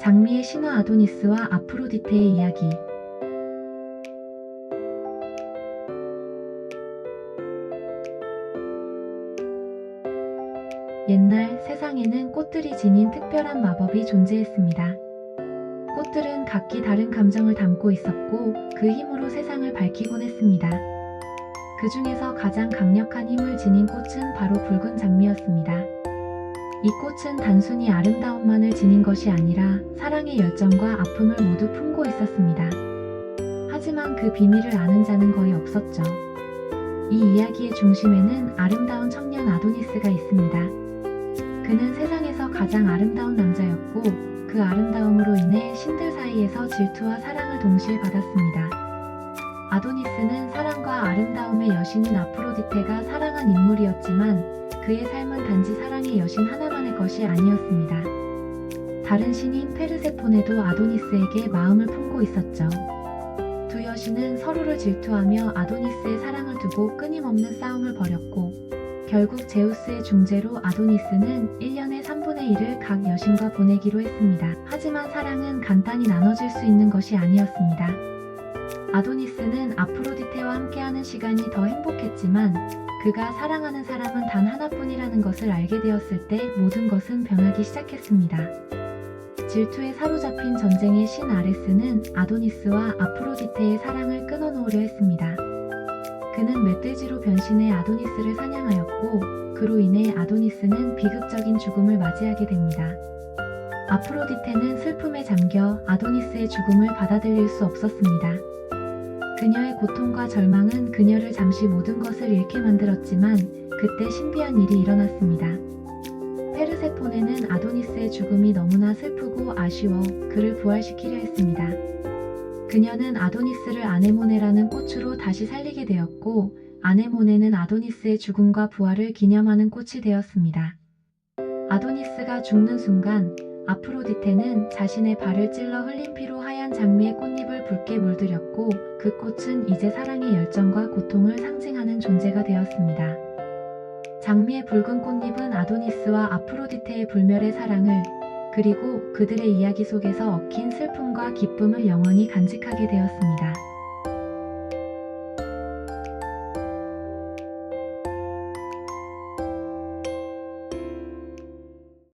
장미의 신화 아도니스와 아프로디테의 이야기. 옛날 세상에는 꽃들이 지닌 특별한 마법이 존재했습니다. 꽃들은 각기 다른 감정을 담고 있었고 그 힘으로 세상을 밝히곤 했습니다. 그 중에서 가장 강력한 힘을 지닌 꽃은 바로 붉은 장미였습니다. 이 꽃은 단순히 아름다움만을 지닌 것이 아니라 사랑의 열정과 아픔을 모두 품고 있었습니다. 하지만 그 비밀을 아는 자는 거의 없었죠. 이 이야기의 중심에는 아름다운 청년 아도니스가 있습니다. 그는 세상에서 가장 아름다운 남자였고 그 아름다움으로 인해 신들 사이에서 질투와 사랑을 동시에 받았습니다. 아도니스는 사랑과 아름다움의 여신인 아프로디테가 사랑한 인물이었지만 그의 삶은 단지 사랑의 여신 하나만의 것이 아니었습니다. 다른 신인 페르세포네도 아도니스에게 마음을 품고 있었죠. 두 여신은 서로를 질투하며 아도니스의 사랑을 두고 끊임없는 싸움을 벌였고 결국 제우스의 중재로 아도니스는 1년의 3분의 1을 각 여신과 보내기로 했습니다. 하지만 사랑은 간단히 나눠질 수 있는 것이 아니었습니다. 아도니스는 아프로디테와 함께하는 시간이 더 행복했지만 그가 사랑하는 사람은 단 하나뿐이라는 것을 알게 되었을 때 모든 것은 변하기 시작했습니다. 질투에 사로잡힌 전쟁의 신 아레스는 아도니스와 아프로디테의 사랑을 끊어놓으려 했습니다. 그는 멧돼지로 변신해 아도니스를 사냥하였고 그로 인해 아도니스는 비극적인 죽음을 맞이하게 됩니다. 아프로디테는 슬픔에 잠겨 아도니스의 죽음을 받아들일 수 없었습니다. 그녀의 고통과 절망은 그녀를 잠시 모든 것을 잃게 만들었지만 그때 신비한 일이 일어났습니다. 페르세포네는 아도니스의 죽음이 너무나 슬프고 아쉬워 그를 부활시키려 했습니다. 그녀는 아도니스를 아네모네라는 꽃으로 다시 살리게 되었고 아네모네는 아도니스의 죽음과 부활을 기념하는 꽃이 되었습니다. 아도니스가 죽는 순간 아프로디테는 자신의 발을 찔러 흘린 피로 하얀 장미의 꽃잎을 붉게 물들였고 그 꽃은 이제 사랑의 열정과 고통을 상징하는 존재가 되었습니다. 장미의 붉은 꽃잎은 아도니스와 아프로디테의 불멸의 사랑을 그리고 그들의 이야기 속에서 얽힌 슬픔과 기쁨을 영원히 간직하게 되었습니다.